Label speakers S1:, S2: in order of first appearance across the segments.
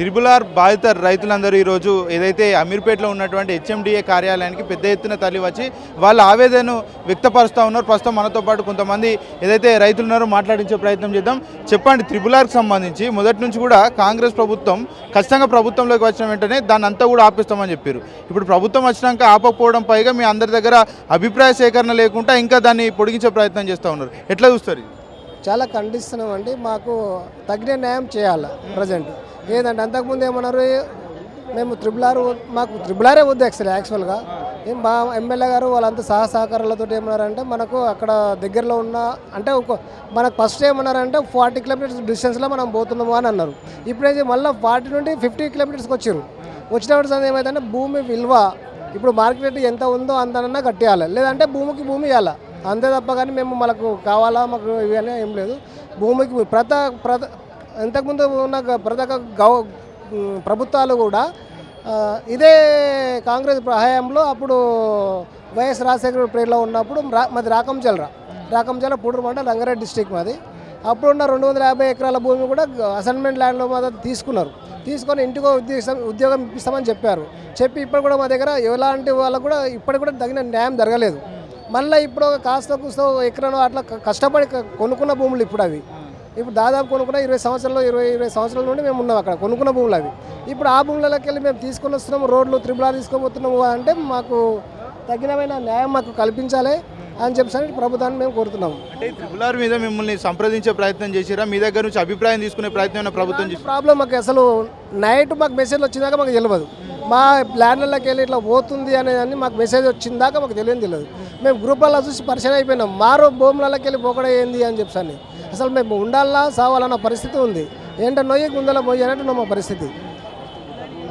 S1: త్రిబులార్ బాధిత రైతులందరూ ఈరోజు ఏదైతే అమీర్పేటలో ఉన్నటువంటి హెచ్ఎండిఏ కార్యాలయానికి పెద్ద ఎత్తున తరలి వచ్చి వాళ్ళ ఆవేదనను వ్యక్తపరుస్తూ ఉన్నారు. ప్రస్తుతం మనతో పాటు కొంతమంది ఏదైతే రైతులు ఉన్నారో మాట్లాడించే ప్రయత్నం చేద్దాం. చెప్పండి త్రిబులార్కి సంబంధించి మొదటి నుంచి కూడా కాంగ్రెస్ ప్రభుత్వం ఖచ్చితంగా ప్రభుత్వంలోకి వచ్చిన వెంటనే దాన్ని అంతా కూడా ఆపిస్తామని చెప్పారు. ఇప్పుడు ప్రభుత్వం వచ్చినాక ఆపకపోవడం పైగా మీ అందరి దగ్గర అభిప్రాయ సేకరణ లేకుండా ఇంకా దాన్ని పొడిగించే ప్రయత్నం చేస్తూ ఉన్నారు. ఎట్లా చూస్తారు?
S2: చాలా ఖండిస్తున్నాం అండి మాకు తగిన న్యాయం చేయాలి ప్రజెంట్. ఏదంటే అంతకుముందు ఏమన్నారు? మేము త్రిబుల్ ఆర్ మాకు త్రిబులారే వద్దు యాక్చువల్ యాక్చువల్గా ఏం మా ఎమ్మెల్యే గారు వాళ్ళంతా సహా సహకారాలతో ఏమన్నారంటే మనకు అక్కడ దగ్గరలో ఉన్న అంటే ఒక మనకు ఫస్ట్ ఏమన్నారంటే ఫార్టీ కిలోమీటర్స్ డిస్టెన్స్లో మనం పోతున్నాము అని అన్నారు. ఇప్పుడైతే మళ్ళీ ఫార్టీ నుండి ఫిఫ్టీ కిలోమీటర్స్కి వచ్చారు వచ్చినప్పుడు ఏమైందంటే భూమి విలువ ఇప్పుడు మార్కెట్ ఎంత ఉందో అంతనన్నా కట్టేయాలి. లేదంటే భూమికి భూమి ఇవ్వాలి? అంతే తప్ప కానీ మేము మనకు కావాలా మాకు ఇవన్నీ ఏం లేదు. భూమికి ప్రత ప్రత ఇంతకుముందు ఉన్న గ- ప్రతి ఒక్క గౌ ప్రభుత్వాలు కూడా ఇదే కాంగ్రెస్ హయాంలో అప్పుడు వైఎస్ రాజశేఖర ప్రేర్లో ఉన్నప్పుడు రా మాది రాకంచల్రా. రాకంచల పూడూరు మండలం రంగారెడ్డి డిస్టిక్ మాది. అప్పుడున్న రెండు వందల యాభై ఎకరాల భూమి కూడా అసైన్మెంట్ ల్యాండ్లో మా తీసుకున్నారు. తీసుకొని ఇంటికో ఉద్యోగం ఉద్యోగం ఇప్పిస్తామని చెప్పారు. చెప్పి ఇప్పుడు కూడా మా దగ్గర ఎలాంటి వాళ్ళకు కూడా ఇప్పటికి కూడా తగిన న్యాయం జరగలేదు. మళ్ళీ ఇప్పుడు కాస్త కూస్తో ఎకరాలు అట్లా కష్టపడి కొనుక్కున్న భూములు ఇప్పుడు అవి. ఇప్పుడు దాదాపు కొనుక్కున్న ఇరవై సంవత్సరాలు ఇరవై ఇరవై సంవత్సరాల నుండి మేము ఉన్నాం అక్కడ కొనుక్కున్న భూములు అవి. ఇప్పుడు ఆ భూములకి వెళ్ళి మేము తీసుకొని వస్తున్నాము రోడ్లు త్రిబులా తీసుకోబోతున్నాము అంటే మాకు తగినమైన న్యాయం మాకు కల్పించాలి అని చెప్పి ప్రభుత్వాన్ని మేము కోరుతున్నాము.
S1: అంటే ఈ త్రిబులార్ మీద మిమ్మల్ని సంప్రదించే ప్రయత్నం చేసిరా మీ దగ్గర నుంచి అభిప్రాయం తీసుకునే ప్రయత్నం ప్రభుత్వం
S2: ప్రాబ్లం మాకు అసలు నైట్ మాకు మెసేజ్ వచ్చిందాక మాకు తెలియదు మా ప్లాన్లలోకి వెళ్ళి ఇట్లా పోతుంది అనేది మాకు మెసేజ్ వచ్చిందాక మాకు తెలియదు తెలియదు. మేము గ్రూప్లలో చూసి పరిచయం అయిపోయినాం. మారో భూములలోకి వెళ్ళి పోకడే ఏంది అని చెప్పి అసలు మేము ఉండాలా సావాలన్న పరిస్థితి ఉంది. ఏంటో నొయ్యి గుందల పోయి అన్నట్టు మా పరిస్థితి.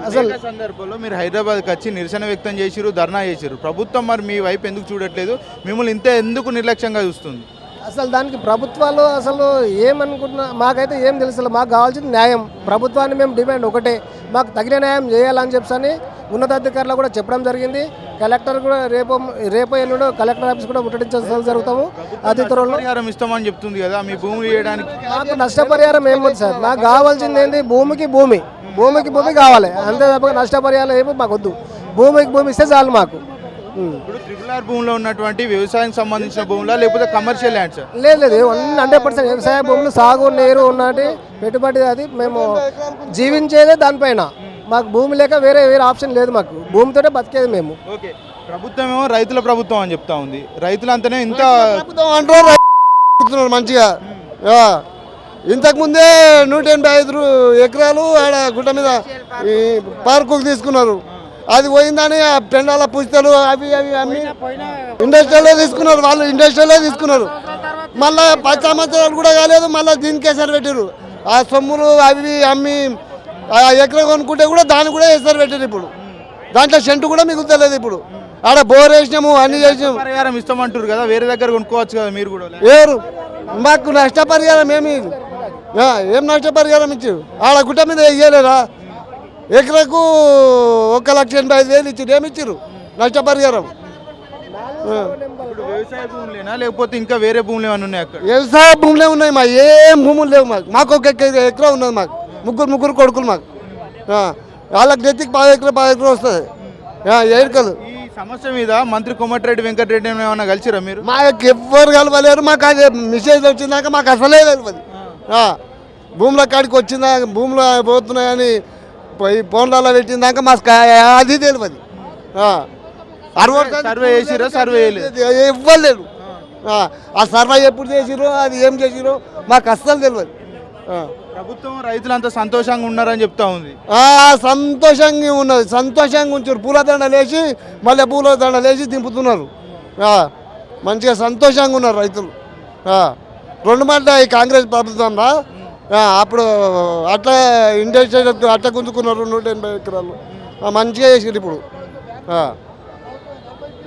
S2: అసలు
S1: సందర్భంలో మీరు హైదరాబాద్కి వచ్చి నిరసన వ్యక్తం చేసిరు ధర్నా చేసిరు ప్రభుత్వం మరి మీ వైపు ఎందుకు చూడట్లేదు? మిమ్మల్ని ఇంత ఎందుకు నిర్లక్ష్యంగా చూస్తుంది?
S2: అసలు దానికి ప్రభుత్వాలు అసలు ఏమనుకుంటున్నా మాకైతే ఏం తెలుసు మాకు కావాల్సింది న్యాయం. ప్రభుత్వాన్ని మేము డిమాండ్ ఒకటే. మాకు తగిన న్యాయం చేయాలని చెప్పని ఉన్నతాధికారులు కూడా చెప్పడం జరిగింది. కలెక్టర్ కూడా రేపు రేపు ఎల్లుండో కలెక్టర్ ఆఫీస్ కూడా ముట్టడించాల్సి జరుగుతాము. అతి త్వరలో.
S1: ఇస్తామని చెప్తుంది కదా మీ ఇవ్వడానికి
S2: మాకు నష్టపరిహారం ఏముంది సార్. మాకు కావాల్సింది ఏంటి భూమికి భూమి. భూమికి భూమి కావాలి. అంతే తప్ప నష్టపరిహారం ఏమో మాకు వద్దు. భూమికి భూమి ఇస్తే చాలు మాకు.
S1: ఇప్పుడు త్రిబుల్ ఆర్ భూమిలో ఉన్నటువంటి వ్యవసాయం సంబంధించిన భూములా లేకపోతే కమర్షియల్ ల్యాండ్స్
S2: లేదు లేదు హండ్రెడ్ పర్సెంట్ వ్యవసాయ భూములు సాగు నీరు ఉన్నటి పెట్టుబడి అది మేము జీవించేదే దానిపైన. మాకు భూమి లేక వేరే వేరే ఆప్షన్ లేదు మాకు. భూమితోనే బతికేది మేము.
S1: ఓకే. ప్రభుత్వం ఏమో రైతుల ప్రభుత్వం అని చెప్తా ఉంది. రైతులంతానే ఇంత
S3: ప్రభుత్వం అంటారు రైతున్నారు మంచిగా. ఇంతకుముందే నూట ఎనభై ఐదు ఎకరాలు ఆడ గుట్ట మీద ఈ పార్కులు తీసుకున్నారు. అది పోయిందని ఆ పెండాల పుస్తలు అవి అవి అమ్మి ఇండస్ట్రీలో తీసుకున్నారు వాళ్ళు ఇండస్ట్రీలో తీసుకున్నారు. మళ్ళా పది సంవత్సరాలు కూడా కాలేదు మళ్ళీ దీనికే ఎసరు పెట్టారు ఆ సొమ్ములు అవి అమ్మి ఆ ఎకరం కొనుక్కుంటే కూడా దాన్ని కూడా ఎసరు పెట్టారు ఇప్పుడు. దాంట్లో సెంటు కూడా మిగులుతలేదు ఇప్పుడు. ఆడ బోర్ వేసినాము అన్ని చేసినాము.
S1: పరిహారం ఇస్తామంటారు కదా వేరే దగ్గర కొనుక్కోవచ్చు కదా మీరు కూడా
S3: ఏరు మాకు నష్టపరిహారం ఏమి ఏం నష్టపరిహారం ఇచ్చారు? ఆడ గుట్ట మీద ఇయ్యలేరా ఎకరకు ఒక లక్ష ఎనభై ఐదు వేలు ఇచ్చారు ఏమి ఇచ్చారు నష్టపరిహారం.
S1: ఇప్పుడు వ్యవసాయ భూములేనా? లేకపోతే ఇంకా వేరే భూములు ఏమైనా ఉన్నాయి అక్కడ?
S3: వ్యవసాయ భూములే ఉన్నాయి మా ఏం భూములు లేవు మాకు. మాకు ఒక ఎక- ఎకరం ఉన్నది మాకు. ముగ్గురు ముగ్గురు కొడుకులు మాకు. ఆ, వాళ్ళకి నెత్తికి పది ఎకరం పది ఎకరం వస్తుంది. ఏడుకలు
S1: ఈ సమస్య మీద మంత్రి కోమటిరెడ్డి వెంకటరెడ్డి ఏమైనా కలిసిరా మీరు?
S3: మాకు ఎవ్వరు కలవలేరు. మాకు అది మెసేజ్ వచ్చిందాక మాకు అసలే తెలియదు ఆ, భూముల కాడికి వచ్చిందా భూములు పోతున్నాయని పోయి ఫోన్లలో పెట్టిందాక మాకు అది తెలియదు
S1: సర్వే చేసిరా సర్వే చేయలేదు.
S3: ఇవ్వలేరు. ఆ. సర్వే ఎప్పుడు చేసిరో అది ఏం చేసిరో మాకు అస్సలు తెలియదు.
S1: ప్రభుత్వం రైతులంతా సంతోషంగా ఉన్నారని చెప్తా ఉంది.
S3: ఆ, సంతోషంగా ఉన్నది. సంతోషంగా ఉంచారు. పూల దండలు వేసి మళ్ళీ పూల దండలు వేసి దింపుతున్నారు మంచిగా సంతోషంగా ఉన్నారు రైతులు. రెండు మాట ఈ కాంగ్రెస్ ప్రభుత్వంలో ఆ, అప్పుడు అట్లా ఇండస్ట్రీ అట్లా గుంజుకున్నారు నూట ఎనభై ఎకరాలు. మంచిగా చేసారు ఇప్పుడు.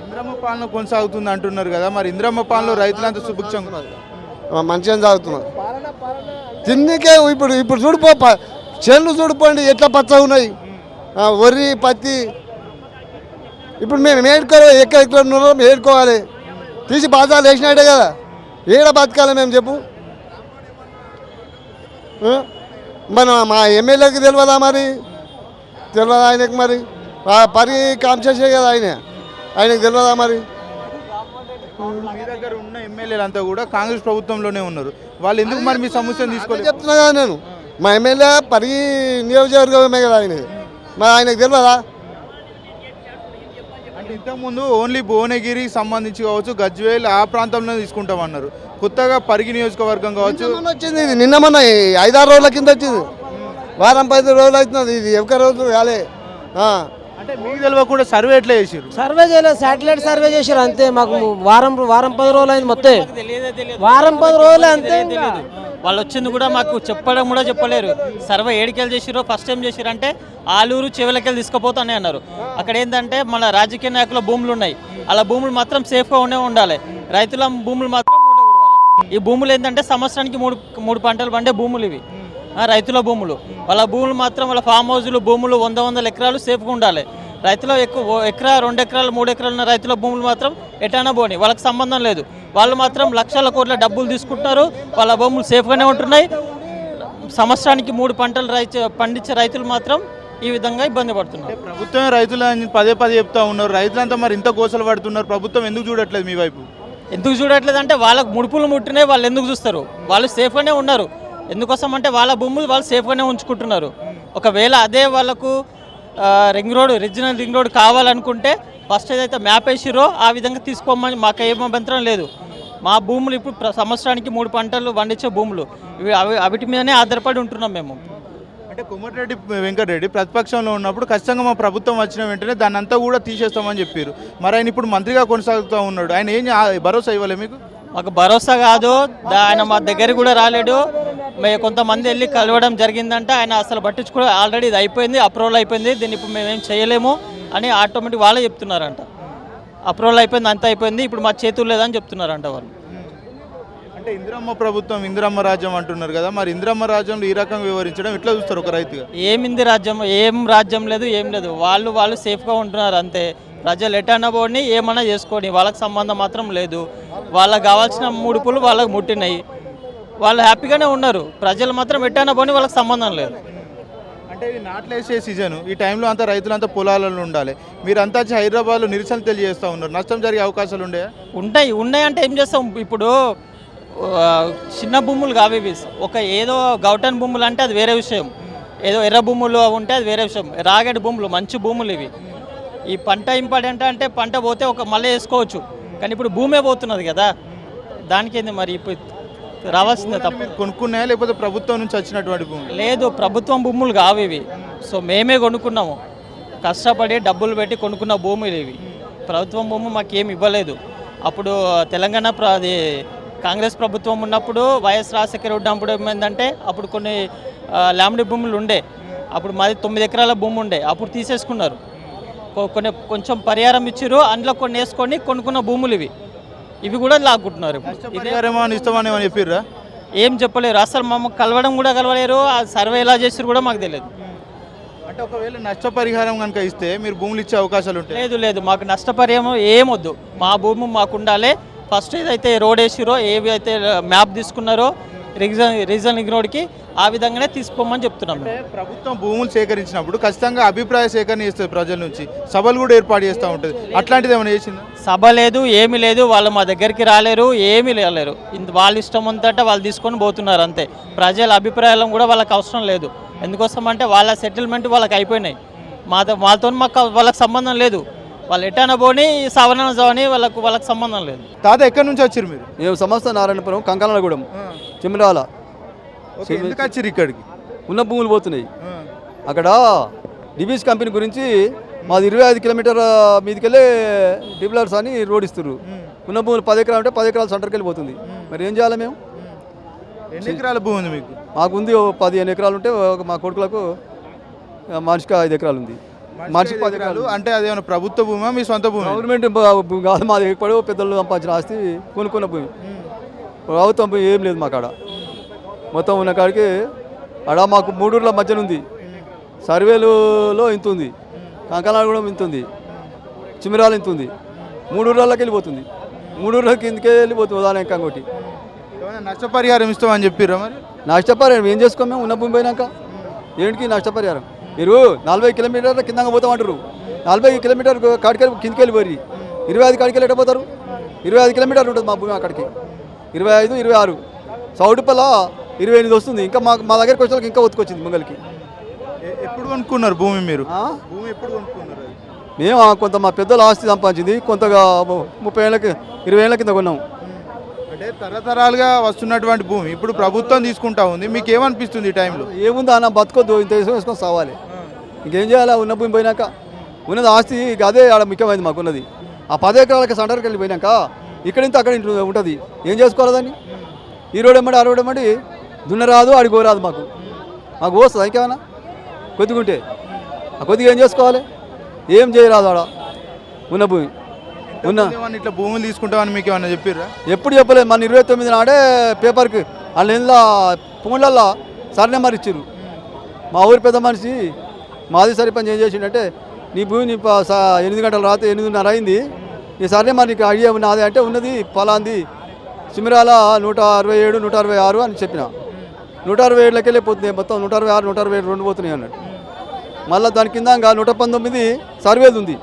S1: ఇంద్రమ్మ పాలన కొనసాగుతుంది అంటున్నారు కదా మరి ఇంద్రమ్మ పాలనలో రైతులంతా సుభిక్షంగా
S3: మంచిగా సాగుతున్నారు. తిన్నికే ఇప్పుడు ఇప్పుడు చూడిపో చేనులు చూడిపోండి ఎట్లా పచ్చగా ఉన్నాయి. వరి పత్తి. ఇప్పుడు మేము ఏడుకోవాలి ఎక్కడ ఎక్కడ ఉన్నారో ఏడుకోవాలి. తీసి బాజాలు వేసినట్టే కదా ఏడ బతకాలి మేము చెప్పు? మన మా ఎమ్మెల్యేకి తెలియదా మరి? తెలియదా ఆయనకి మరి? పరి కాంచేసే కదా ఆయన. ఆయనకు తెలియదా మరి?
S1: మీ దగ్గర ఉన్న ఎమ్మెల్యేలు అంతా కూడా కాంగ్రెస్ ప్రభుత్వంలోనే ఉన్నారు. వాళ్ళు ఎందుకు మరి మీ సమస్యను తీసుకోలేదు?
S3: చెప్తున్నా కదా నేను. మా ఎమ్మెల్యే పరి నియోజకవర్గమే కదా ఆయన మరి ఆయనకు తెలియదా
S1: అంటే ఇంతకుముందు ఓన్లీ భువనగిరికి సంబంధించి కావచ్చు గజ్వేల్ ఆ ప్రాంతంలో తీసుకుంటాం అన్నారు కొత్తగా పరిగి నియోజకవర్గం కావచ్చు.
S3: వచ్చింది ఇది. నిన్న మన ఐదారు రోజుల కింద వచ్చింది. వారం పది రోజులు అవుతున్నది. ఇది ఒక్క రోజు కాలే.
S1: అంటే మీకు తెలియకుండా సర్వే ఎట్లా చేసారు
S4: సర్వే చేయలేదు శాటిలైట్ సర్వే చేశారు అంతే. మాకు వారం వారం పది రోజులు అయింది మొత్తం. వారం పది రోజులు అంతే.
S5: వాళ్ళు వచ్చింది కూడా మాకు చెప్పడం కూడా చెప్పలేరు. సర్వే ఏడికెళ్ళి చేసిరో ఫస్ట్ టైం చేసిరు అంటే ఆలూరు చెవులకెళ్ళి తీసుకుపోతానే అన్నారు. అక్కడ ఏంటంటే మన రాజకీయ నాయకుల భూములు ఉన్నాయి. అలా భూములు మాత్రం సేఫ్గా ఉండే ఉండాలి. రైతుల భూములు మాత్రం మూట కొడవాలి. ఈ భూములు ఏంటంటే సంవత్సరానికి మూడు మూడు పంటలు పండే భూములు ఇవి. రైతుల భూములు. వాళ్ళ భూములు మాత్రం వాళ్ళ ఫామ్ హౌజులు భూములు వంద వందల ఎకరాలు సేఫ్గా ఉండాలి. రైతుల ఎక్కువ ఎకరా రెండు ఎకరాలు మూడు ఎకరాలు ఉన్న రైతుల భూములు మాత్రం ఎటైనా పోని వాళ్ళకి సంబంధం లేదు. వాళ్ళు మాత్రం లక్షల కోట్ల డబ్బులు తీసుకుంటున్నారు. వాళ్ళ భూములు సేఫ్గానే ఉంటున్నాయి. సంవత్సరానికి మూడు పంటలు రైతు పండించే రైతులు మాత్రం ఈ విధంగా ఇబ్బంది పడుతున్నారు.
S1: ప్రభుత్వమే రైతులు అని పదే పదే చెప్తా ఉన్నారు. రైతులంతా మరి ఇంత కోసలు పడుతున్నారు. ప్రభుత్వం ఎందుకు చూడట్లేదు మీ వైపు?
S5: ఎందుకు చూడట్లేదు అంటే వాళ్ళకు ముడుపులు ముట్టినాయి. వాళ్ళు ఎందుకు చూస్తారు? వాళ్ళు సేఫ్గానే ఉన్నారు. ఎందుకోసం అంటే వాళ్ళ భూములు వాళ్ళు సేఫ్గానే ఉంచుకుంటున్నారు. ఒకవేళ అదే వాళ్ళకు ring road regional ring road కావాలనుకుంటే ఫస్ట్ ఏదైతే మ్యాప్ వేసిరో ఆ విధంగా తీసుకోమని మాకు ఏం అభ్యంతరం లేదు. మా భూములు ఇప్పుడు ప్ర- సంవత్సరానికి మూడు పంటలు పండించే భూములు. ఇవి అవి అవిటి మీదనే ఆధారపడి ఉంటున్నాం మేము.
S1: అంటే కోమటిరెడ్డి వెంకటరెడ్డి ప్రతిపక్షంలో ఉన్నప్పుడు ఖచ్చితంగా మా ప్రభుత్వం వచ్చిన వెంటనే దాన్ని అంతా కూడా తీసేస్తామని చెప్పారు మరి ఆయన ఇప్పుడు మంత్రిగా కొనసాగుతూ ఉన్నాడు. ఆయన ఏం భరోసా ఇవ్వలే మీకు?
S5: మాకు భరోసా కాదు. దా- ఆయన మా దగ్గరికి కూడా రాలేడు. మేము కొంతమంది వెళ్ళి కలవడం జరిగిందంటే. ఆయన అసలు పట్టించుకో ఆల్రెడీ ఇది అయిపోయింది అప్రూవల్ అయిపోయింది. దీన్ని ఇప్పుడు మేమేం చేయలేము అని ఆటోమేటిక్ వాళ్ళే చెప్తున్నారంట. అప్రూవల్ అయిపోయింది అంత అయిపోయింది. ఇప్పుడు మా చేతులు లేదని చెప్తున్నారంట వాళ్ళు.
S1: అంటే ఇందిరమ్మ ప్రభుత్వం ఇందిరమ్మ రాజ్యం అంటున్నారు కదా. మరి ఇందిరమ్మ రాజ్యంలో ఈ రకంగా వివరించడం ఎట్లా చూస్తారు ఒక రైతుగా?
S5: ఏమింది రాజ్యం ఏం రాజ్యం లేదు ఏం లేదు. వాళ్ళు వాళ్ళు సేఫ్గా ఉంటున్నారు అంతే. ప్రజలు ఎటన్నా పోని ఏమన్నా చేసుకోని వాళ్ళకి సంబంధం మాత్రం లేదు. వాళ్ళకి కావాల్సిన ముడుపులు వాళ్ళకి ముట్టినాయి. వాళ్ళు హ్యాపీగానే ఉన్నారు. ప్రజలు మాత్రం ఎటన్నా పోని వాళ్ళకి సంబంధం లేదు.
S1: అంటే ఇది నాట్లేసే సీజన్ ఈ టైంలో అంతా రైతులంతా పొలాలలో ఉండాలి. మీరంతా వచ్చి హైదరాబాద్లో నిరసన తెలియజేస్తూ ఉన్నారు. నష్టం జరిగే అవకాశాలు ఉండే?
S5: ఉంటాయి. ఉన్నాయి అంటే ఏం చేస్తాం? ఇప్పుడు చిన్న భూములు కావు ఒక ఏదో గౌటన్ భూములు అంటే అది వేరే విషయం. ఏదో ఎర్ర భూములు ఉంటే అది వేరే విషయం. రాగడి భూములు మంచి భూములు ఇవి. ఈ పంట ఇంపార్టెంట్ అంటే పంట పోతే ఒక మళ్ళీ వేసుకోవచ్చు. కానీ ఇప్పుడు భూమే పోతున్నది కదా. దానికి ఏంది మరి ఇప్పుడు రావాల్సిందే తప్ప.
S1: కొనుక్కున్నాయా? లేకపోతే ప్రభుత్వం నుంచి వచ్చినటువంటి భూములు?
S5: లేదు ప్రభుత్వం భూములు కావు ఇవి. సో మేమే కొనుక్కున్నాము. కష్టపడి డబ్బులు పెట్టి కొనుక్కున్న భూములు ఇవి. ప్రభుత్వం భూమి మాకేం ఇవ్వలేదు. అప్పుడు తెలంగాణ ప్ర అది కాంగ్రెస్ ప్రభుత్వం ఉన్నప్పుడు వైఎస్ రాజశేఖర రెడ్డి అప్పుడు ఏమైందంటే అప్పుడు కొన్ని ఆ, లామిడి భూములు ఉండే. అప్పుడు మాది తొమ్మిది ఎకరాల భూమి ఉండే. అప్పుడు తీసేసుకున్నారు. కొన్ని కొంచెం పరిహారం ఇచ్చారు అందులో కొన్ని వేసుకొని కొనుక్కున్న భూములు ఇవి. ఇవి కూడా లాక్కుంటున్నారు
S1: ఇస్తామని చెప్పిర్రా?
S5: ఏం చెప్పలేరు. అసలు మమ్మల్ని కలవడం కూడా కలవలేరు. ఆ సర్వే ఎలా చేసారు కూడా మాకు తెలియదు.
S1: అంటే ఒకవేళ నష్టపరిహారం కనుక ఇస్తే మీరు భూములు ఇచ్చే అవకాశాలు ఉంటాయి?
S5: లేదు లేదు. మాకు నష్టపరిహారం ఏమొద్దు మా భూమి మాకు ఉండాలి. ఫస్ట్ ఏదైతే రోడ్ వేసిరో ఏవి అయితే మ్యాప్ తీసుకున్నారో రీజన్ రీజన్ రోడ్కి ఆ విధంగానే తీసుకోమని చెప్తున్నాం
S1: ప్రభుత్వం భూములు సేకరించినప్పుడు ఖచ్చితంగా అభిప్రాయ సేకరణ చేస్తుంది ప్రజల నుంచి. సభలు కూడా ఏర్పాటు చేస్తూ ఉంటుంది. అట్లాంటిది ఏమైనా చేసిందా?
S5: సభ లేదు ఏమీ లేదు. వాళ్ళు మా దగ్గరికి రాలేరు ఏమీ ఇంత వాళ్ళ ఇష్టం అంతటా వాళ్ళు తీసుకొని పోతున్నారు అంతే. ప్రజల అభిప్రాయాలను కూడా వాళ్ళకి అవసరం లేదు. ఎందుకోసం అంటే వాళ్ళ సెటిల్మెంట్ వాళ్ళకి అయిపోయినాయి. మాతో మాతో మాకు వాళ్ళకి సంబంధం లేదు. వాళ్ళు ఎటైనా పోని సవరణ జవని వాళ్ళకు వాళ్ళకి సంబంధం లేదు.
S1: తాత ఎక్కడి నుంచి వచ్చారు మీరు?
S6: మేము సంస్థ నారాయణపురం కంకనాలగూడెం చిమ్రాల
S1: ఓకే ఎందుకు వచ్చారు ఇక్కడికి?
S6: ఉన్న భూములు పోతున్నాయి. అక్కడ డిబీస్ కంపెనీ గురించి మాది ఇరవై ఐదు కిలోమీటర్ మీదకెళ్ళి డిబులర్స్ అని రోడ్ ఇస్తారు ఉన్న భూములు పది ఎకరాలు ఉంటే పది ఎకరాల సెంటర్కి వెళ్ళిపోతుంది మరి ఏం చేయాలి మేము?
S1: ఎన్ని ఎకరాల భూమి ఉంది మీకు?
S6: మాకు ఉంది పదిహేను ఎకరాలు ఉంటే మా కొడుకులకు మనిషికి ఐదు ఎకరాలు ఉంది. మనిషికి పది ఎకరాలు
S1: అంటే అది ఏమైనా ప్రభుత్వ భూమా? మీ సొంత భూమి?
S6: గవర్నమెంట్ కాదు మాది ఎక్కడో పెద్దలు సంపాదించిన ఆస్తి కొనుక్కున్న భూమి. ప్రభుత్వం ఏం లేదు మా కాడ మొత్తం ఉన్న కాడికి ఆడ మాకు మూడూర్ల మధ్యన ఉంది. సర్వేలులో ఇంత ఉంది. కంకనాలు కూడా ఇంత ఉంది. చిమిరాలు ఇంత ఉంది. మూడూర్లకి వెళ్ళిపోతుంది. మూడూర్ల కిందకే వెళ్ళిపోతుంది ఉదాహరణ ఇంకా ఇంకోటి
S1: ఏమైనా నష్టపరిహారం ఇస్తామని చెప్పిర్రా మరి?
S6: నష్టపరిహారం ఏం చేసుకోం మేము? ఉన్న భూమి పోయినాక. ఏంటికి నష్టపరిహారం? మీరు నలభై కిలోమీటర్ల కింద పోతామంటారు నలభై కిలోమీటర్ కాడికెళ్ళి కిందికి వెళ్ళి పోయి ఇరవై ఐదు కాడికి వెళ్ళి పోతారు ఇరవై ఐదు కిలోమీటర్లు ఉంటుంది మా భూమి అక్కడికి ఇరవై ఐదు ఇరవై ఆరు. సౌడిపల్ల ఇరవై ఎనిమిది వస్తుంది. ఇంకా మా మా దగ్గరికి వచ్చేకి ఇంకా ఒత్తుకొచ్చింది ముంగలికి.
S1: ఎప్పుడు కొనుక్కున్నారు భూమి మీరు? భూమి ఎప్పుడు కొనుక్కున్నారు?
S6: మేము కొంత మా పెద్దల ఆస్తి సంపాదించింది. కొంతగా ముప్పై ఏళ్ళకి ఇరవై ఏళ్ళ కింద కొన్నాం.
S1: అంటే తరతరాలుగా వస్తున్నటువంటి భూమి ఇప్పుడు ప్రభుత్వం తీసుకుంటా ఉంది. మీకు ఏమనిపిస్తుంది ఈ టైంలో?
S6: ఏముందా అన్న బతకొద్దు. ఇంత వేసుకొని సావాలి. ఇంకేం చేయాలి? ఉన్న భూమి పోయినాక. ఉన్నది ఆస్తి ఇక అదే ఆడ ముఖ్యమైనది మాకు ఉన్నది ఆ పది ఎకరాలకి సెంటర్కి వెళ్ళి పోయినాక ఇక్కడ ఇంత అక్కడ ఉంటుంది. ఏం చేసుకోవాలి దాన్ని? ఈ రోడ్ ఎమ్మడి ఆ రోడ్ ఎమ్మడి దున్నరాదు ఆడికి పోరాదు మాకు. మాకు పోస్తుంది ఇంకేమన్నా? కొద్దిగా ఉంటే ఆ కొద్దిగా ఏం చేసుకోవాలి? ఏం చేయరాదు ఆడ. ఉన్న భూమి. ఉన్న
S1: ఇట్లా భూములు తీసుకుంటామని మీకు ఏమన్నా చెప్పిర్రా?
S6: ఎప్పుడు చెప్పలేదు. మన ఇరవై తొమ్మిది నాడే పేపర్కి వాళ్ళ ఇంట్లో ఫోన్లల్లో సర్ నెంబర్ ఇచ్చారు మా ఊరి పెద్ద మనిషి మాది సరిపని ఏం చేసిండంటే నీ భూమి నీ ఎనిమిది గంటల రాత్రి ఎనిమిదిన్నర అయింది. నీ సర్ నెంబర్ నీకు అడిగే నాది అంటే ఉన్నది ఫలాంది. సిమిరాల నూట అరవై ఏడు నూట అరవై ఆరు అని చెప్పిన. నూట అరవై ఏళ్ళకి వెళ్ళిపోతుంది మొత్తం. నూట అరవై ఆరు నూట అరవై ఏడు రెండు పోతున్నాయి అన్నట్టు మళ్ళీ దాని కింద ఇంకా నూట పంతొమ్మిది సర్వేది ఉంది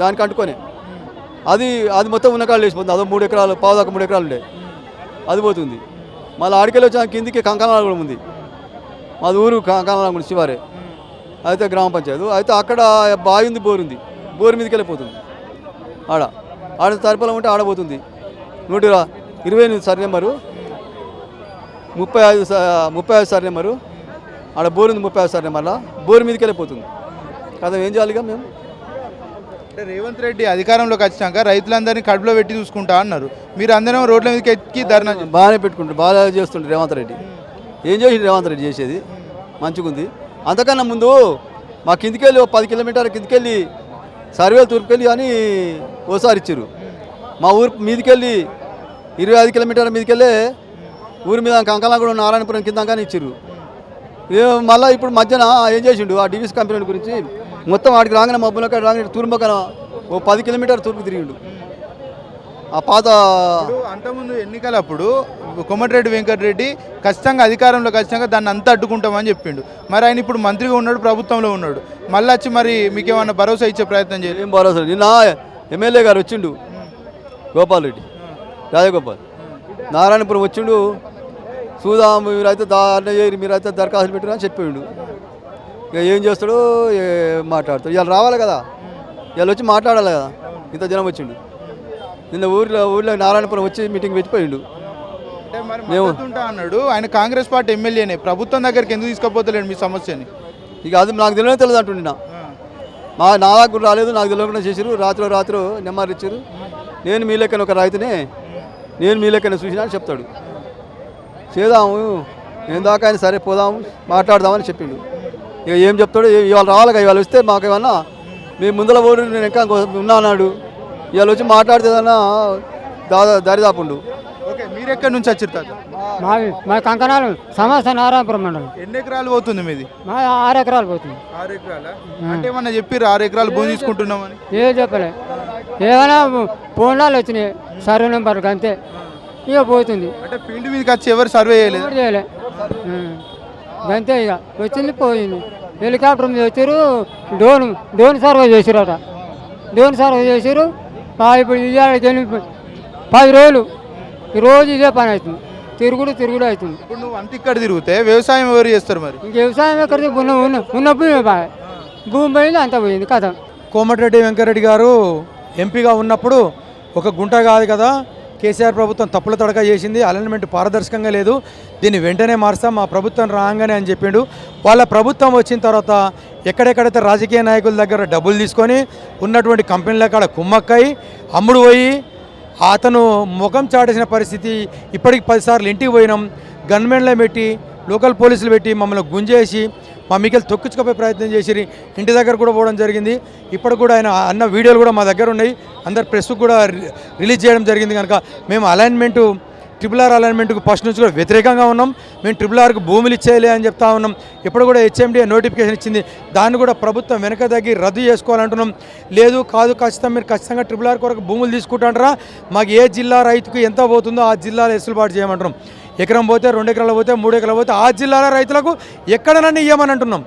S6: దానికి అంటుకొని. అది అది మొత్తం ఉన్న కాళ్ళు వేసిపోతుంది అదో మూడు ఎకరాలు పావు దాకా మూడు ఎకరాలు ఉండే. అది పోతుంది. మళ్ళీ ఆడికెళ్ళి వచ్చిన కిందికి కంకణాలు కూడా ఉంది. మాది ఊరు కంకణాల గుడి శివారే. అయితే గ్రామ పంచాయతీ. అయితే అక్కడ బావి ఉంది బోరు ఉంది బోరు మీదకి వెళ్ళిపోతుంది ఆడ. ఆడ తరిపలం ఉంటే ఆడబోతుంది నూట ఇరవై ఎనిమిది సర్ నెంబరు. ముప్పై ఐదు ముప్పై ఐదు సర్ నెంబరు ఆడ బోరు ఉంది ముప్పై ఐదు సర్ నెంబర్లో బోరు మీదకి వెళ్ళిపోతుంది కదా ఏం చేయాలిగా మేము?
S1: అంటే రేవంత్ రెడ్డి అధికారంలోకి వచ్చినాక రైతులందరినీ కడుపులో పెట్టి చూసుకుంటా అన్నారు. మీరు అందరం రోడ్ల మీదకి ఎక్కి ధర్నా.
S6: బాగానే పెట్టుకుంటారు. బాగా చేస్తుంటారు రేవంత్ రెడ్డి. ఏం చేసి రేవంత్ రెడ్డి చేసేది? మంచిగా ఉంది. అంతకన్నా ముందు మా కిందికెళ్ళి ఓ పది కిలోమీటర్ల కిందికెళ్ళి సర్వేలు తూర్పుకెళ్ళి అని ఓసారి ఇచ్చారు. మా ఊరు మీదికెళ్ళి ఇరవై ఐదు కిలోమీటర్ల మీదకెళ్ళి ఊరి మీద కంకలాగూడ నారాయణపురం కింద కానీ ఇచ్చారు. మళ్ళీ ఇప్పుడు మధ్యన ఏం చేసిండు? ఆ డివిస్ కంపెనీ గురించి మొత్తం వాడికి రాగానే మబ్బులకి రాగానే తూర్పుకన ఓ పది కిలోమీటర్ తూర్పు తిరిగిండు. ఆ పాత
S1: అంతకుముందు ఎన్నికలప్పుడు కొమ్మటిరెడ్డి వెంకటరెడ్డి ఖచ్చితంగా అధికారంలో ఖచ్చితంగా దాన్ని అంతా అడ్డుకుంటామని చెప్పిండు. మరి ఆయన ఇప్పుడు మంత్రిగా ఉన్నాడు ప్రభుత్వంలో ఉన్నాడు. మళ్ళీ వచ్చి మరి మీకు ఏమన్నా భరోసా ఇచ్చే ప్రయత్నం చేయలేదు
S6: ఏం భరోసా. నిన్న ఎమ్మెల్యే గారు వచ్చిండు. గోపాల్ రెడ్డి. రాజగోపాల్. నారాయణపురం వచ్చిండు. చూదాం మీరైతే చేయరు మీరైతే దరఖాస్తులు పెట్టినా అని చెప్పిండు. ఇక ఏం చేస్తాడో మాట్లాడతాడు. ఇవాళ రావాలి కదా. ఇవాళ వచ్చి మాట్లాడాలి కదా. ఇంత జనం వచ్చిండు. నిన్న ఊర్లో ఊర్లో నారాయణపురం వచ్చి మీటింగ్ పెట్టిపోయిండు.
S1: ఉంటా అన్నాడు. ఆయన కాంగ్రెస్ పార్టీ ఎమ్మెల్యేనే. ప్రభుత్వం దగ్గరికి ఎందుకు తీసుకుపోతలేడు మీ సమస్యని?
S6: ఇక అది నాకు తెలియదు తెలియదు అంటుండి నా మా నా దగ్గర రాలేదు నాకు తెలియకుండా చేసారు రాత్రి రాత్రి నెమ్మది ఇచ్చారు నేను మీ లెక్కన ఒక రైతునే. నేను మీ లెక్కన చూసినా అని చెప్తాడు. చేద్దాము ఏం దాకా అయినా సరే పోదాము మాట్లాడదామని చెప్పిండు. ఇక ఏం చెప్తాడు ఇవాళ రావాలి ఇవాళ వస్తే మాకు ఏమన్నా మీ ముందల ఓడి నేను ఇంకా ఉన్నా అన్నాడు ఇవాళ వచ్చి మాట్లాడితేదన్నా దాదా దరిదాపుండు
S1: మీరు ఎక్కడి నుంచి వచ్చారు తాత?
S4: మావి మా కంకణాలు సమస్త నారాయణపురం మండలం.
S1: ఎన్ని ఎకరాలు పోతుంది మీది?
S4: మా ఆరు ఎకరాలు పోతుంది.
S1: ఆరు ఎకరాల? అంటే ఏమన్నా చెప్పిర్రు? ఆరు ఎకరాలు భూమి తీసుకుంటున్నామని?
S4: ఏ చెప్పలే. ఏమైనా ఫోన్లాలు వచ్చినాయి సర్వే నెంబర్కి అంతే. ఇక పోతుంది.
S1: అంటే ఫీల్డ్ మీదకి వచ్చి ఎవరు సర్వే చేయలేదు?
S4: ఎవరు చేయలే. అంతే ఇక. వచ్చింది పోయింది. హెలికాప్టర్ మీద వచ్చారు డోన్ డోన్ సర్వే చేసిరట డోన్ సర్వే చేసిరు ఇప్పుడు ఎనిమిది పది రోజులు రోజు ఇదే పని అవుతుంది. తిరుగుడు తిరుగుడు అవుతుంది.
S1: ఇప్పుడు నువ్వు అంత ఇక్కడ తిరిగితే వ్యవసాయం ఎవరు చేస్తారు మరి?
S4: ఇంక వ్యవసాయం ఎక్కడ ఉన్న ఉన్న ఉన్న భూమి బాగా. భూమి పోయింది అంత పోయింది కథ.
S7: కోమటిరెడ్డి వెంకరెడ్డి గారు ఎంపీగా ఉన్నప్పుడు ఒక గుంట కాదు కదా కేసీఆర్ ప్రభుత్వం తప్పుల తడక చేసింది అలైన్మెంట్ పారదర్శకంగా లేదు. దీన్ని వెంటనే మారుస్తాం మా ప్రభుత్వం రాగానే అని చెప్పిండు. వాళ్ళ ప్రభుత్వం వచ్చిన తర్వాత ఎక్కడెక్కడైతే రాజకీయ నాయకుల దగ్గర డబ్బులు తీసుకొని ఉన్నటువంటి కంపెనీల కాడ కుమ్మక్కయి అమ్ముడు పోయి అతను ముఖం చాటేసిన పరిస్థితి ఇప్పటికి పదిసార్లు ఇంటికి పోయినాం. గన్మెన్లో పెట్టి లోకల్ పోలీసులు పెట్టి మమ్మల్ని గుంజేసి మా మిగిలి తొక్కించుకోపోయే ప్రయత్నం చేసి ఇంటి దగ్గర కూడా పోవడం జరిగింది. ఇప్పుడు కూడా ఆయన అన్న వీడియోలు కూడా మా దగ్గర ఉన్నాయి. అందరు ప్రెస్ కూడా రిలీజ్ చేయడం జరిగింది కనుక మేము అలైన్మెంటు ట్రిపుల్ ఆర్ అలైన్మెంట్కు ఫస్ట్ నుంచి కూడా వ్యతిరేకంగా ఉన్నాం. మేము ట్రిపుల్ ఆర్కు భూములు ఇచ్చేయలే అని చెప్తా ఉన్నాం. ఇప్పుడు కూడా హెచ్ఎండిఏ నోటిఫికేషన్ ఇచ్చింది. దాన్ని కూడా ప్రభుత్వం వెనక తగ్గి రద్దు చేసుకోవాలంటున్నాం. లేదు కాదు ఖచ్చితంగా మీరు ఖచ్చితంగా ట్రిపుల్ ఆర్ కొరకు భూములు తీసుకుంటారా మాకు ఏ జిల్లా రైతుకు ఎంత పోతుందో ఆ జిల్లాలో వెసులుబాటు చేయమంటున్నాం. ఎకరం పోతే రెండు ఎకరాలు పోతే మూడు ఎకరాలు పోతే ఆ జిల్లాల రైతులకు ఎక్కడనన్నా ఇవ్వమని అంటున్నాం.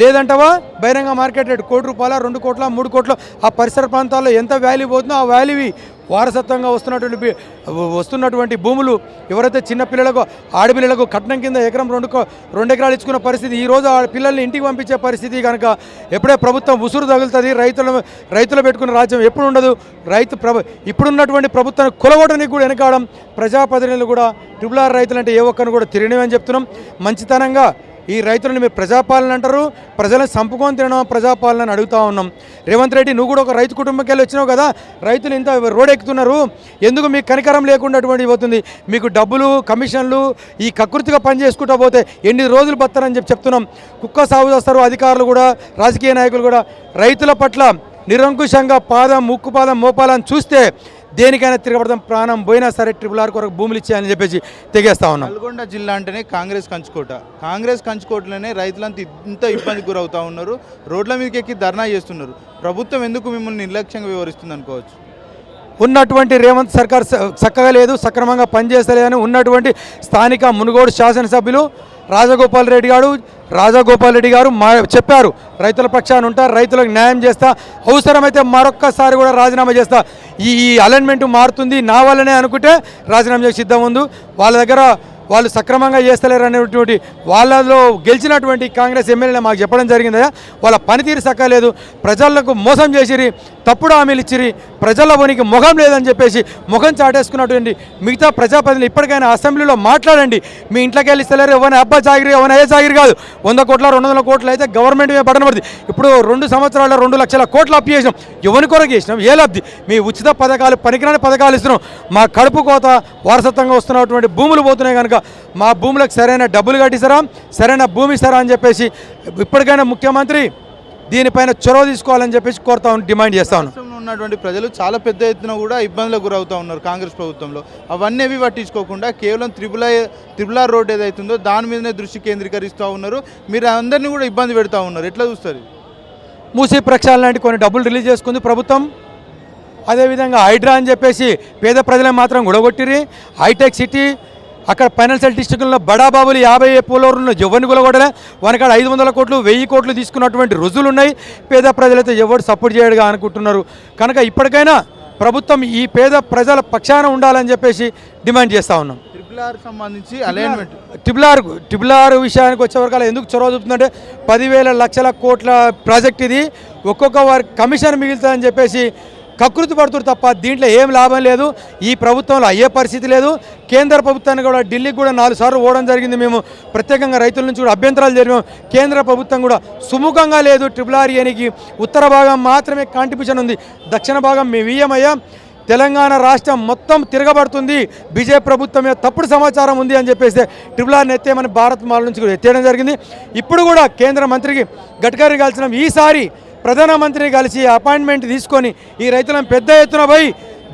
S7: లేదంటవా? బహిరంగ మార్కెట్ రేట్ కోటి రూపాయల రెండు కోట్ల మూడు కోట్ల. ఆ పరిసర ప్రాంతాల్లో ఎంత వాల్యూ పోతుందో ఆ వాల్యూవి వారసత్వంగా వస్తున్నటువంటి వస్తున్నటువంటి భూములు ఎవరైతే చిన్నపిల్లలకు ఆడపిల్లలకు కట్నం కింద ఎకరం రెండు కో- రెండు ఎకరాలు ఇచ్చుకున్న పరిస్థితి ఈ రోజు ఆ పిల్లల్ని ఇంటికి పంపించే పరిస్థితి కనుక ఎప్పుడే ప్రభుత్వం ఉసురు తగులుతుంది రైతుల రైతులు పెట్టుకున్న రాజ్యం ఎప్పుడు ఉండదు. రైతు ప్రభు ఇప్పుడున్నటువంటి ప్రభుత్వాన్ని కొలగొట్టడానికి కూడా వెనకాడడం ప్రజాప్రతినిధులు కూడా ట్రిపుల్ ఆర్ రైతులు అంటే ఏ ఒక్కరిని కూడా తిరిగినవని చెప్తున్నాం. మంచితనంగా ఈ రైతులను మీరు ప్రజాపాలన అంటారు ప్రజలను సంపుకొని తినడం ప్రజాపాలన అని అడుగుతా ఉన్నాం. రేవంత్ రెడ్డి నువ్వు కూడా ఒక రైతు కుటుంబంకి వెళ్ళి వచ్చినావు కదా రైతులు ఇంత రోడ్ ఎక్కుతున్నారు ఎందుకు మీకు కనికరం లేకుండా అటువంటి పోతుంది? మీకు డబ్బులు కమిషన్లు ఈ కకృతిగా పనిచేసుకుంటా పోతే ఎన్ని రోజులు బతారని చెప్పి చెప్తున్నాం. కుక్క సాగు చేస్తారు అధికారులు కూడా రాజకీయ నాయకులు కూడా. రైతుల పట్ల నిరంకుశంగా పాదం ముక్కు పాదం మోపాలని చూస్తే దేనికైనా తిరగబడదాం ప్రాణం పోయినా సరే ట్రిపుల్ ఆర్ కొరకు భూములు ఇచ్చాయని చెప్పేసి తెగేస్తా ఉన్నాం.
S1: నల్గొండ జిల్లా అంటేనే కాంగ్రెస్ కంచుకోట. కాంగ్రెస్ కంచుకోటలోనే రైతులంతా ఇంత ఇబ్బందికి గురవుతా ఉన్నారు. రోడ్ల మీదకి ఎక్కి ధర్నా చేస్తున్నారు. ప్రభుత్వం ఎందుకు మిమ్మల్ని నిర్లక్ష్యంగా వివరిస్తుంది అనుకోవచ్చు?
S7: ఉన్నటువంటి రేవంత్ సర్కార్ చక్కగా లేదు సక్రమంగా పనిచేస్తలేదని ఉన్నటువంటి స్థానిక మునుగోడు శాసనసభ్యులు రాజగోపాల్ రెడ్డి గారు రాజగోపాల్ రెడ్డి గారు మా చెప్పారు రైతుల పక్షాన ఉంటారు రైతులకు న్యాయం చేస్తా అవసరమైతే మరొక్కసారి కూడా రాజీనామా చేస్తా. ఈ ఈ అలైన్మెంట్ మారుతుంది నా వల్లనే అనుకుంటే రాజీనామా చేసి సిద్ధం ఉంది. వాళ్ళ దగ్గర వాళ్ళు సక్రమంగా చేస్తలేరు అనేటువంటి వాళ్ళలో గెలిచినటువంటి కాంగ్రెస్ ఎమ్మెల్యేలు మాకు చెప్పడం జరిగిందయ్యా వాళ్ళ పనితీరు సక్కలేదు. ప్రజలకు మోసం చేసిరి తప్పుడు హామీలు ఇచ్చిరి ప్రజల పోనీకి ముఖం లేదని చెప్పేసి ముఖం చాటేసుకున్నటువంటి మిగతా ప్రజాప్రతినిధులు ఇప్పటికైనా అసెంబ్లీలో మాట్లాడండి. మీ ఇంట్లోకి వెళ్ళి ఇస్తలేరు. ఎవరైనా అబ్బా జాగిరి ఎవరైనా ఏ జాగిరి కాదు. వంద కోట్ల రెండు వందల కోట్లు అయితే గవర్నమెంట్ మీద పడన పడుతుంది ఇప్పుడు రెండు సంవత్సరాల రెండు లక్షల కోట్లు అప్పు చేసినాం. ఎవరి కొరకు చేసినాం? ఏ లబ్ధి? మీ ఉచిత పథకాలు పనికిరాని పథకాలు ఇస్తున్నాం. మా కడుపు కోత వారసత్వంగా వస్తున్నటువంటి భూములు పోతున్నాయి కనుక మా భూములకు సరైన డబ్బులు కట్టిస్తారా? సరైన భూమి ఇస్తారా అని చెప్పేసి ఇప్పటికైనా ముఖ్యమంత్రి దీనిపైన చొరవ తీసుకోవాలని చెప్పేసి కోరుతా డిమాండ్ చేస్తా ఉన్నాను
S1: రాష్ట్రంలో ఉన్నటువంటి ప్రజలు చాలా పెద్ద ఎత్తున కూడా ఇబ్బందులకు గురవుతూ ఉన్నారు కాంగ్రెస్ ప్రభుత్వంలో. అవన్నీ ఏవి పట్టించుకోకుండా కేవలం త్రిబుల్ త్రిబుల్ ఆర్ రోడ్ ఏదైతుందో దాని మీదనే దృష్టి కేంద్రీకరిస్తూ ఉన్నారు. మీరు అందరినీ కూడా ఇబ్బంది పెడతా ఉన్నారు. ఎట్లా చూస్తారు?
S7: మూసీ ప్రక్షాళన లాంటి కొన్ని డబ్బులు రిలీజ్ చేసుకుంది ప్రభుత్వం. అదేవిధంగా హైడ్రా అని చెప్పేసి పేద ప్రజలను మాత్రం గుడగొట్టిరి హైటెక్ సిటీ అక్కడ ఫైనాన్షియల్ డిస్ట్రిక్ట్లో బడాబాబులు యాభై పోలవరంలో ఎవరిని గులగొడలే వానికాడ ఐదు వందల కోట్లు వెయ్యి కోట్లు తీసుకున్నటువంటి రుజువులు ఉన్నాయి పేద ప్రజలైతే ఎవరు సపోర్ట్ చేయడుగా అనుకుంటున్నారు. కనుక ఇప్పటికైనా ప్రభుత్వం ఈ పేద ప్రజల పక్షాన ఉండాలని చెప్పేసి డిమాండ్ చేస్తూ ఉన్నాం.
S1: త్రిబుల్ ఆర్ సంబంధించి alignment
S7: triple R triple R విషయానికి వచ్చేవరకు అలా ఎందుకు చొరవ చూపుతుందంటే పదివేల లక్షల కోట్ల ప్రాజెక్ట్ ఇది. ఒక్కొక్క వారి కమిషన్ మిగులుతుందని చెప్పేసి కకృతి పడుతుడు తప్ప దీంట్లో ఏం లాభం లేదు. ఈ ప్రభుత్వంలో అయ్యే పరిస్థితి లేదు. కేంద్ర ప్రభుత్వాన్ని కూడా ఢిల్లీకి కూడా నాలుగు సార్లు పోవడం జరిగింది. మేము ప్రత్యేకంగా రైతుల నుంచి కూడా అభ్యంతరాలు జరిగాం కేంద్ర ప్రభుత్వం కూడా సుముఖంగా లేదు. ట్రిపుల్ ఆర్ ఏనికి ఉత్తర భాగం మాత్రమే కాంట్రిబ్యూషన్ ఉంది. దక్షిణ భాగం మేము ఇయ్యమయ్యా. తెలంగాణ రాష్ట్రం మొత్తం తిరగబడుతుంది. బీజేపీ ప్రభుత్వం మీద తప్పుడు సమాచారం ఉంది అని చెప్పేసి ట్రిపుల్ ఆర్ని ఎత్తేయమని భారత్ మాల నుంచి కూడా ఎత్తేయడం జరిగింది. ఇప్పుడు కూడా కేంద్ర మంత్రికి గడ్కరీ కలిసిన ఈసారి ప్రధానమంత్రిని కలిసి అపాయింట్మెంట్ తీసుకొని ఈ రైతులను పెద్ద ఎత్తున పోయి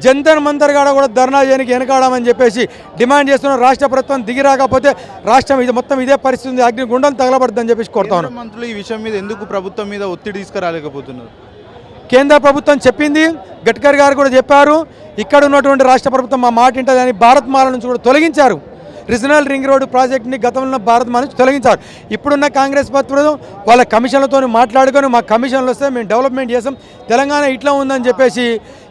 S7: జంతర్ మంతర్ కాడ కూడా ధర్నా చేయడానికి వెనకాడమని చెప్పేసి డిమాండ్ చేస్తున్న రాష్ట్ర ప్రభుత్వం దిగి రాకపోతే రాష్ట్రం ఇది మొత్తం ఇదే పరిస్థితి అగ్ని గుండం తగలబడుతుందని చెప్పేసి కోరుతా ఉన్నాం.
S1: కేంద్ర మంత్రులు ఈ విషయం మీద ఎందుకు ప్రభుత్వం మీద ఒత్తిడి తీసుకురాలేకపోతున్నారు?
S7: కేంద్ర ప్రభుత్వం చెప్పింది గడ్కరీ గారు కూడా చెప్పారు ఇక్కడ ఉన్నటువంటి రాష్ట్ర ప్రభుత్వం మా మాట వింటుందని భారత్ మాల నుంచి కూడా తొలగించారు. రీజనల్ రింగ్ రోడ్డు ప్రాజెక్ట్ని గతంలో భారత్ మాల నుంచి తొలగించారు ఇప్పుడున్న కాంగ్రెస్ ప్రభుత్వం వాళ్ళ కమిషన్లతో మాట్లాడుకొని మా కమిషన్లు వస్తే మేము డెవలప్మెంట్ చేసాం తెలంగాణ ఇట్లా ఉందని చెప్పేసి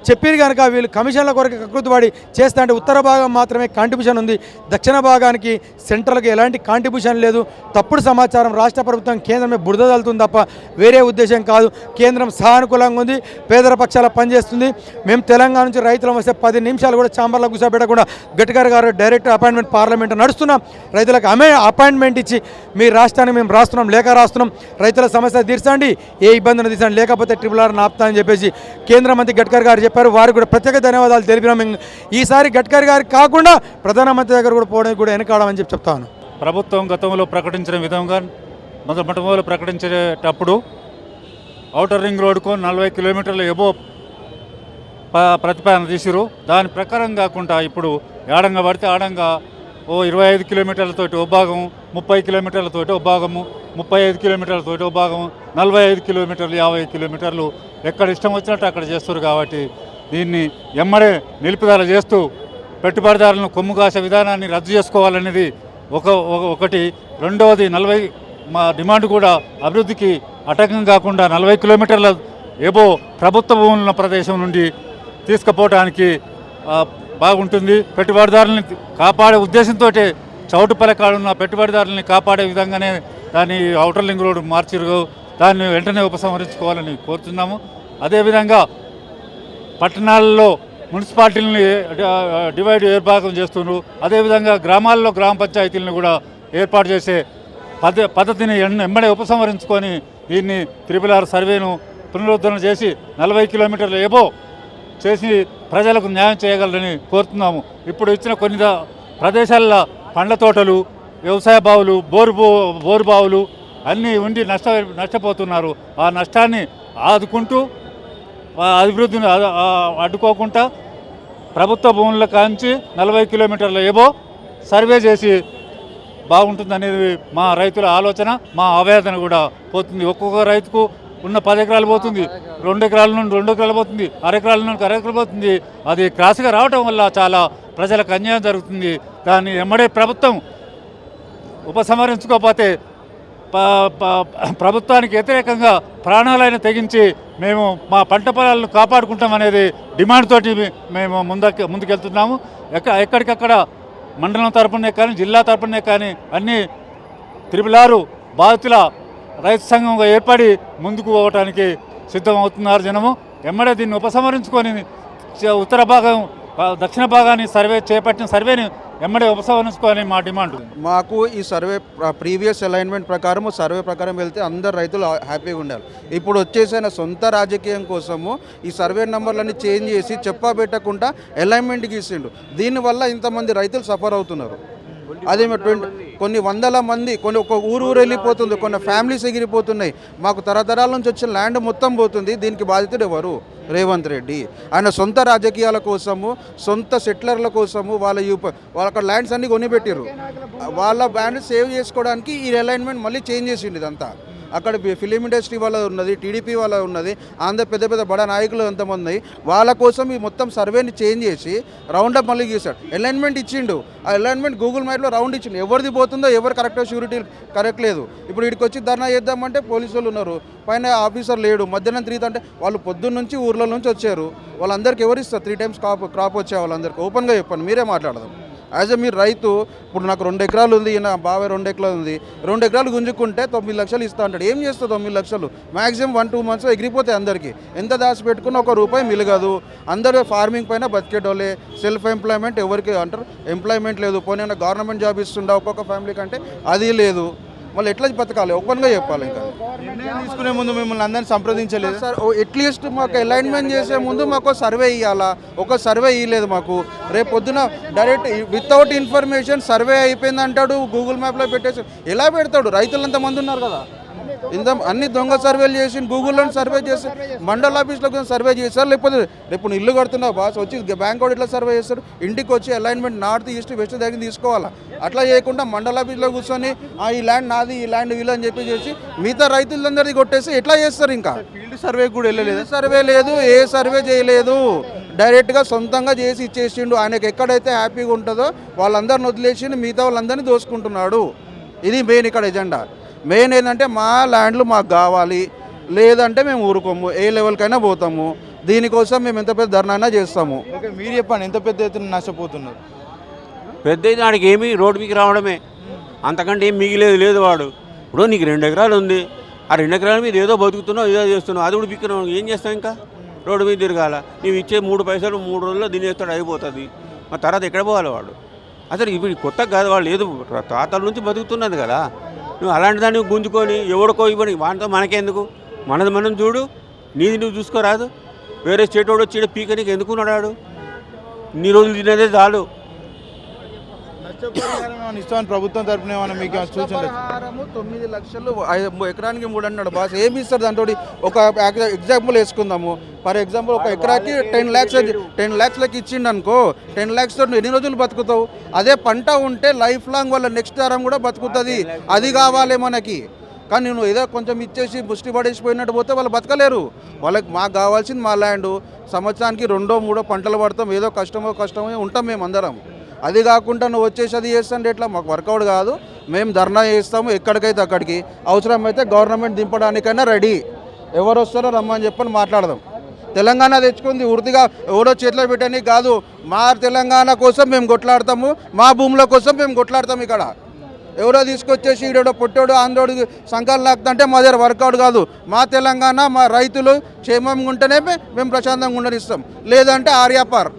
S7: చెప్పారు కనుక వీళ్ళు కమిషన్ల కొరకు కకృతిపడి చేస్తా అంటే ఉత్తర భాగం మాత్రమే కాంట్రిబ్యూషన్ ఉంది. దక్షిణ భాగానికి సెంట్రల్కి ఎలాంటి కాంట్రిబ్యూషన్ లేదు. తప్పుడు సమాచారం రాష్ట్ర ప్రభుత్వం కేంద్రమే బురద తలుతుంది తప్ప వేరే ఉద్దేశం కాదు. కేంద్రం సానుకూలంగా ఉంది పేదల పక్షాల పనిచేస్తుంది మేము తెలంగాణ నుంచి రైతులం వస్తే పది నిమిషాలు కూడా చాంబర్లో కూర్చోబెట్టకుండా గట్కర్ గారు డైరెక్ట్ అపాయింట్మెంట్ పార్లమెంట్ నడుస్తున్నాం. రైతులకు అమే అపాయింట్మెంట్ ఇచ్చి మీ రాష్ట్రానికి మేము రాస్తున్నాం లేఖ రాస్తున్నాం. రైతుల సమస్య తీర్చండి. ఏ ఇబ్బందులు తీర్చండి. లేకపోతే ట్రిపుల్ ఆర్ నాపుతాం అని చెప్పేసి కేంద్ర మంత్రి గడ్కర్ గారు చెప్పారు. వారికి కూడా ప్రత్యేక ధన్యవాదాలు తెలిపినాం. ఈసారి గడ్కర్ గారికి కాకుండా ప్రధానమంత్రి దగ్గర కూడా పోవడానికి కూడా వెనకాడమని చెప్పి చెప్తాను.
S8: ప్రభుత్వం గతంలో ప్రకటించిన విధంగా మొదటి ప్రకటించేటప్పుడు ఔటర్ రింగ్ రోడ్కు నలభై కిలోమీటర్ల ఎబో ప- ప్రతిపాదన తీసిరు దాని ప్రకారం కాకుండా ఇప్పుడు ఏడంగా పడితే ఆడంగా ఓ ఇరవై ఐదు కిలోమీటర్లతోటి ఓ భాగం ముప్పై కిలోమీటర్లతోటి ఓ భాగము ముప్పై ఐదు కిలోమీటర్లతోటి ఓ భాగం నలభై ఐదు కిలోమీటర్లు యాభై కిలోమీటర్లు ఎక్కడ ఇష్టం వచ్చినట్టు అక్కడ చేస్తారు కాబట్టి దీన్ని ఎమ్మడే నిలుపుదల చేస్తూ పెట్టుబడిదారులను కొమ్ము కాసే విధానాన్ని రద్దు చేసుకోవాలనేది ఒక ఒకటి. రెండవది నలభై మా డిమాండ్ కూడా అభివృద్ధికి అటకం కాకుండా నలభై కిలోమీటర్ల ఏబో ప్రభుత్వ భూములు ఉన్న ప్రదేశం నుండి తీసుకుపోవడానికి బాగుంటుంది. పెట్టుబడిదారులని కాపాడే ఉద్దేశంతో చౌటుపల్లి కాడున్న పెట్టుబడిదారులని కాపాడే విధంగానే దాని ఔటర్ లింక్ రోడ్ మార్చిరు దాన్ని వెంటనే ఉపసంహరించుకోవాలని కోరుతున్నాము. అదేవిధంగా పట్టణాల్లో మున్సిపాలిటీలని డివైడ్ ఏర్పాటు చేస్తున్నారు. అదేవిధంగా గ్రామాల్లో గ్రామ పంచాయతీలను కూడా ఏర్పాటు చేసే పద్ధ పద్ధతిని ఎన్- ఉపసంహరించుకొని దీన్ని త్రిపుల్ ఆర్ సర్వేను పునరుద్ధరణ చేసి నలభై కిలోమీటర్ల ఏబో చేసి ప్రజలకు న్యాయం చేయగలరని కోరుతున్నాము. ఇప్పుడు ఇచ్చిన కొన్ని దా- ప్రదేశాల్లో పండ్ల తోటలు వ్యవసాయ బావులు బోరు బోరు బావులు అన్నీ ఉండి నష్ట నష్టపోతున్నారు. ఆ నష్టాన్ని ఆదుకుంటూ ఆ అభివృద్ధిని అడ్డుకోకుండా ప్రభుత్వ భూముల కాంచి నలభై కిలోమీటర్ల ఏవో సర్వే చేసి బాగుంటుందనేది మా రైతుల ఆలోచన మా ఆవేదన కూడా పోతుంది. ఒక్కొక్క రైతుకు ఉన్న పది ఎకరాలు పోతుంది. రెండు ఎకరాల నుండి రెండు ఎకరాలు పోతుంది. అరెకరాల నుండి అర ఎకరాలు పోతుంది. అది క్రాస్గా రావటం వల్ల చాలా ప్రజలకు అన్యాయం జరుగుతుంది. దాన్ని ఎమ్మడే ప్రభుత్వం ఉపసంహరించుకోకపోతే ప్రభుత్వానికి వ్యతిరేకంగా ప్రాణాలైన తెగించి మేము మా పంట పొలాలను కాపాడుకుంటాం అనేది డిమాండ్ తోటి మేము ముందకి ముందుకెళ్తున్నాము. ఎక్క ఎక్కడికక్కడ మండలం తరపునే కానీ జిల్లా తరపునే కానీ అన్ని త్రిపులారు బాధితుల రైతు సంఘంగా ఏర్పడి ముందుకు పోవటానికి సిద్ధమవుతున్నారు జనము. ఎమ్మడే దీన్ని ఉపసంహరించుకొని ఉత్తర భాగం దక్షిణ భాగాన్ని సర్వే చేపట్టిన సర్వేని ఎమ్మడే ఉపసంహరించుకోవాలని మా డిమాండ్.
S9: మాకు ఈ సర్వే ప్రీవియస్ అలైన్మెంట్ ప్రకారం సర్వే ప్రకారం వెళ్తే అందరు రైతులు హ్యాపీగా ఉండాలి. ఇప్పుడు వచ్చేసిన సొంత రాజకీయం కోసము ఈ సర్వే నెంబర్లన్నీ చేంజ్ చేసి చెప్పబెట్టకుండా అలైన్మెంట్ గీసిండు. దీనివల్ల ఇంతమంది రైతులు సఫర్ అవుతున్నారు. అదే ట్వంటీ కొన్ని వందల మంది కొన్ని ఒక ఊరు ఊరు వెళ్ళిపోతుంది కొన్ని ఫ్యామిలీస్ ఎగిరిపోతున్నాయి. మాకు తరతరాల నుంచి వచ్చిన ల్యాండ్ మొత్తం పోతుంది దీనికి బాధితుడు ఎవరు? రేవంత్ రెడ్డి. ఆయన సొంత రాజకీయాల కోసము సొంత సెటిలర్ల కోసము వాళ్ళ యూప వాళ్ళ ల్యాండ్స్ అన్ని కొనిపెట్టారు వాళ్ళ ల్యాండ్ సేవ్ చేసుకోవడానికి ఈ అలైన్మెంట్ మళ్ళీ చేంజ్ చేసిండు ఇదంతా. అక్కడ ఫిలిం ఇండస్ట్రీ వాళ్ళ ఉన్నది టీడీపీ వాళ్ళ ఉన్నది ఆంధ్ర పెద్ద పెద్ద బడా నాయకులు ఎంతమంది వాళ్ళ కోసం ఈ మొత్తం సర్వేని చేంజ్ చేసి రౌండ్ అప్ మళ్ళీ చేశాడు. అలైన్మెంట్ ఇచ్చిండు. ఆ అలైన్మెంట్ గూగుల్ మ్యాప్లో రౌండ్ ఇచ్చిండు. ఎవరిది పోతుందో ఎవరు కరెక్ట్ షూరిటీ కరెక్ట్ లేదు. ఇప్పుడు ఇక్కడికి వచ్చి ధర్నా చేద్దామంటే పోలీసు వాళ్ళు ఉన్నారు. పైన ఆఫీసర్ లేడు. మధ్యాహ్నం త్రీ అంటే వాళ్ళు పొద్దున్న నుంచి ఊర్ల నుంచి వచ్చారు. వాళ్ళందరికీ ఎవరు ఇస్తారు? త్రీ టైమ్స్ క్రాప్ క్రాప్ వచ్చే వాళ్ళందరికీ. ఓపెన్గా చెప్పండి. మీరే మాట్లాడదాం. యాజ్ ఎ మీరు రైతు ఇప్పుడు నాకు రెండు ఎకరాలు ఉంది నా బాబాయ్ రెండు ఎకరాలు ఉంది. రెండు ఎకరాలు గుంజుకుంటే తొమ్మిది లక్షలు ఇస్తా అంటాడు. ఏం చేస్తావు తొమ్మిది లక్షలు? మాక్సిమం వన్ టూ మంత్స్ ఎగిరిపోతాయి అందరికీ. ఎంత దాచి పెట్టుకున్న ఒక రూపాయి మిలగదు. అందరూ ఫార్మింగ్ పైన బతికేటోళ్ళే. సెల్ఫ్ ఎంప్లాయ్మెంట్ ఎవరికి అంటారు? ఎంప్లాయ్మెంట్ లేదు. పోనీ గవర్నమెంట్ జాబ్ ఇస్తుండే ఒక్కొక్క ఫ్యామిలీ కంటే అది లేదు. మళ్ళీ ఎట్లా బతకాలి? ఓపెన్గా చెప్పాలి ఇంకా.
S1: తీసుకునే ముందు మిమ్మల్ని అందరిని సంప్రదించలేదు.
S9: సార్ ఎట్లీస్ట్ మాకు అలైన్మెంట్ చేసే ముందు మాకు సర్వే ఇవ్వాలా ఒక సర్వే ఇవ్వలేదు మాకు. రేపు పొద్దున డైరెక్ట్ వితౌట్ ఇన్ఫర్మేషన్ సర్వే అయిపోయింది అంటాడు గూగుల్ మ్యాప్లో పెట్టేసి. ఎలా పెడతాడు? రైతులు ఎంతమంది ఉన్నారు కదా. ఇంత అన్ని దొంగ సర్వేలు చేసి గూగుల్లో సర్వే చేసి మండల ఆఫీస్లో కూడా సర్వే చేశారు లేకపోతే రేపు ఇల్లు కడుతున్నావు బాస్ వచ్చి బ్యాంక్ వాడు ఇట్లా సర్వే చేస్తారు ఇంటికి వచ్చి అలైన్మెంట్ నార్త్ ఈస్ట్ వెస్ట్ దగ్గర తీసుకోవాలా? అట్లా చేయకుండా మండల ఆఫీస్లో కూర్చొని "ఆ, ఈ ల్యాండ్ నాది ఈ ల్యాండ్ వీళ్ళు అని చెప్పి చేసి మిగతా రైతులందరిది కొట్టేసి ఎట్లా చేస్తారు ఇంకా?
S1: ఫీల్డ్ సర్వే కూడా వెళ్ళలేదు.
S9: సర్వే లేదు ఏ సర్వే చేయలేదు. డైరెక్ట్గా సొంతంగా చేసి ఇచ్చేసిండు. ఆయనకి ఎక్కడైతే హ్యాపీగా ఉంటుందో వాళ్ళందరిని వదిలేసి మిగతా వాళ్ళందరినీ దోసుకుంటున్నాడు. ఇది మెయిన్ ఇక్కడ ఎజెండా మెయిన్ ఏంటంటే మా ల్యాండ్లు మాకు కావాలి లేదంటే మేము ఊరుకోము ఏ లెవెల్కైనా పోతాము. దీనికోసం మేము ఎంత పెద్ద ధర్నా చేస్తాము.
S1: ఓకే మీరు చెప్పండి ఎంత పెద్ద ఎత్తున నష్టపోతున్నారు?
S10: పెద్ద అయితే వాడికి ఏమి రోడ్డు మీకు రావడమే. అంతకంటే ఏం మిగిలేదు లేదు వాడు. ఇప్పుడు నీకు రెండు ఎకరాలు ఉంది. ఆ రెండు ఎకరాల మీద ఏదో బతుకుతున్నావు ఏదో చేస్తున్నావు. అది కూడా పిక్కినావు ఏం చేస్తావు ఇంకా? రోడ్డు మీద తిరగాల. నీవు ఇచ్చే మూడు పైసలు మూడు రోజుల్లో తినేస్తాడు అయిపోతుంది. మరి తర్వాత ఎక్కడ పోవాలి వాడు? అసలు ఇప్పుడు కొత్త కాదు వాళ్ళు ఏదో తాతల నుంచి బతుకుతున్నది కదా. నువ్వు అలాంటి దాన్ని గుంజుకొని ఎవడికో ఇవ్వని వాటితో మనకెందుకు? మనది మనం చూడు నీది నువ్వు చూసుకోరాదు. వేరే స్టేట్ వాడు వచ్చి పీకనికి ఎందుకు నడాడు నీ రోజులు తినేదే చాలు.
S1: నష్టపరిహారం ఏమైనా ఇస్తామని ప్రభుత్వం తరపున ఏమైనా మీకు సూచన
S9: నష్టపరిహారము తొమ్మిది లక్షలు ఐ- ఎకరానికి మూడు అన్నాడు. బాస్ ఏమి ఇస్తారు దాంతో? ఒక ఎగ్జాంపుల్ వేసుకుందాము. ఫర్ ఎగ్జాంపుల్ ఒక ఎకరాకి టెన్ ల్యాక్స్ టెన్ ల్యాక్స్లకి ఇచ్చిండు అనుకో టెన్ ల్యాక్స్ నువ్వు ఎన్ని రోజులు బతుకుతావు? అదే పంట ఉంటే లైఫ్ లాంగ్ వాళ్ళ నెక్స్ట్ తరం కూడా బతుకుతుంది. అది కావాలి మనకి. కానీ నువ్వు ఏదో కొంచెం ఇచ్చేసి ముష్టి పడేసిపోయినట్టు పోతే వాళ్ళు బతకలేరు. వాళ్ళకి మాకు కావాల్సింది మా ల్యాండ్ సంవత్సరానికి రెండో మూడో పంటలు పడతాం. ఏదో కష్టమో కష్టమో ఉంటాం మేము అందరం అది కాకుండా నువ్వు వచ్చేసి అది చేస్తాను ఎట్లా? మాకు వర్కౌట్ కాదు. మేము ధర్నా చేస్తాము ఎక్కడికైతే అక్కడికి. అవసరమైతే గవర్నమెంట్ దింపడానికైనా రెడీ ఎవరు వస్తారో రమ్మని చెప్పని మాట్లాడదాం. తెలంగాణ తెచ్చుకుంది వృత్తిగా ఎవరో చేతిలో పెట్టని కాదు. మా తెలంగాణ కోసం మేము కొట్లాడతాము. మా భూముల కోసం మేము కొట్లాడతాం ఇక్కడ. ఎవరో తీసుకొచ్చేసి ఈడో పొట్టోడు ఆంధ్రోడు సంఘాలు లాగుతుంటే మా దగ్గర వర్కౌట్ కాదు. మా తెలంగాణ మా రైతులు క్షేమంగా ఉంటేనే మేము ప్రశాంతంగా ఉండనిస్తాం. లేదంటే ఆర్యాపార్